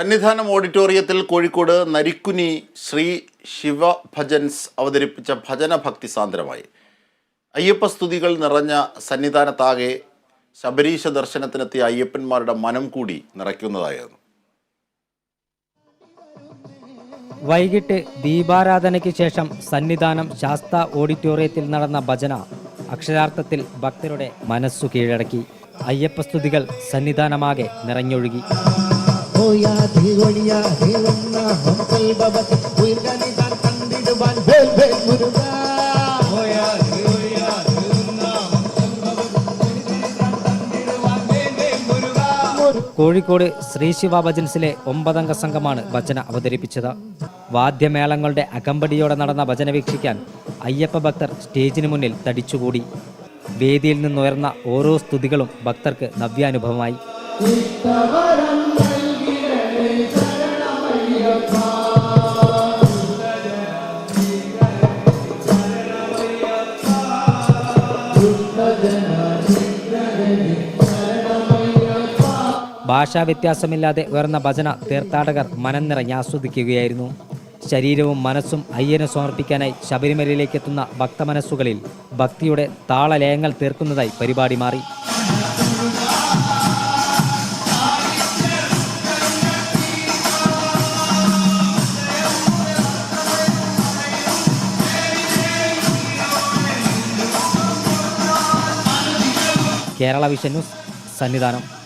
സന്നിധാനം ഓഡിറ്റോറിയത്തിൽ കോഴിക്കോട് നരിക്കുനി ശ്രീ ശിവ ഭജൻസ് അവതരിപ്പിച്ച ഭജന ഭക്തി സാന്ദ്രമായി. അയ്യപ്പ സ്തുതികൾ നിറഞ്ഞ സന്നിധാനത്താകെ ശബരീശ ദർശനത്തിനെത്തിയ അയ്യപ്പന്മാരുടെ മനം കൂടി നിറയ്ക്കുന്നതായിരുന്നു. വൈകിട്ട് ദീപാരാധനയ്ക്ക് ശേഷം സന്നിധാനം ശാസ്ത ഓഡിറ്റോറിയത്തിൽ നടന്ന ഭജന അക്ഷരാർത്ഥത്തിൽ ഭക്തരുടെ മനസ്സു കീഴടക്കി. അയ്യപ്പസ്തുതികൾ സന്നിധാനമാകെ നിറഞ്ഞൊഴുകി. ഓയാതി ഒഴിയാതെ വന്ന ഹംസൽ ഭവതി ഉയർകനിതാൻ കണ്ടിടുവാൻ വേൽ വേൽ മുരുക. കോഴിക്കോട് ശ്രീ ശിവ ഭജൻസിലെ ഒമ്പതംഗ സംഘമാണ് ഭജന അവതരിപ്പിച്ചത്. വാദ്യമേളങ്ങളുടെ അകമ്പടിയോടെ നടന്ന ഭജന വീക്ഷിക്കാൻ അയ്യപ്പ ഭക്തർ സ്റ്റേജിന് മുന്നിൽ തടിച്ചുകൂടി. വേദിയിൽ നിന്നുയർന്ന ഓരോ സ്തുതികളും ഭക്തർക്ക് നവ്യാനുഭവമായി. ഭാഷാ വ്യത്യാസമില്ലാതെ ഉയർന്ന ഭജന തീർത്ഥാടകർ മനം നിറഞ്ഞ് ആസ്വദിക്കുകയായിരുന്നു. ശരീരവും മനസ്സും അയ്യനെ സമർപ്പിക്കാനായി ശബരിമലയിലേക്ക് എത്തുന്ന ഭക്തമനസ്സുകളിൽ ഭക്തിയുടെ താളലയങ്ങൾ തീർക്കുന്നതായി പരിപാടി മാറി. Kerala vision news Sannidhanam.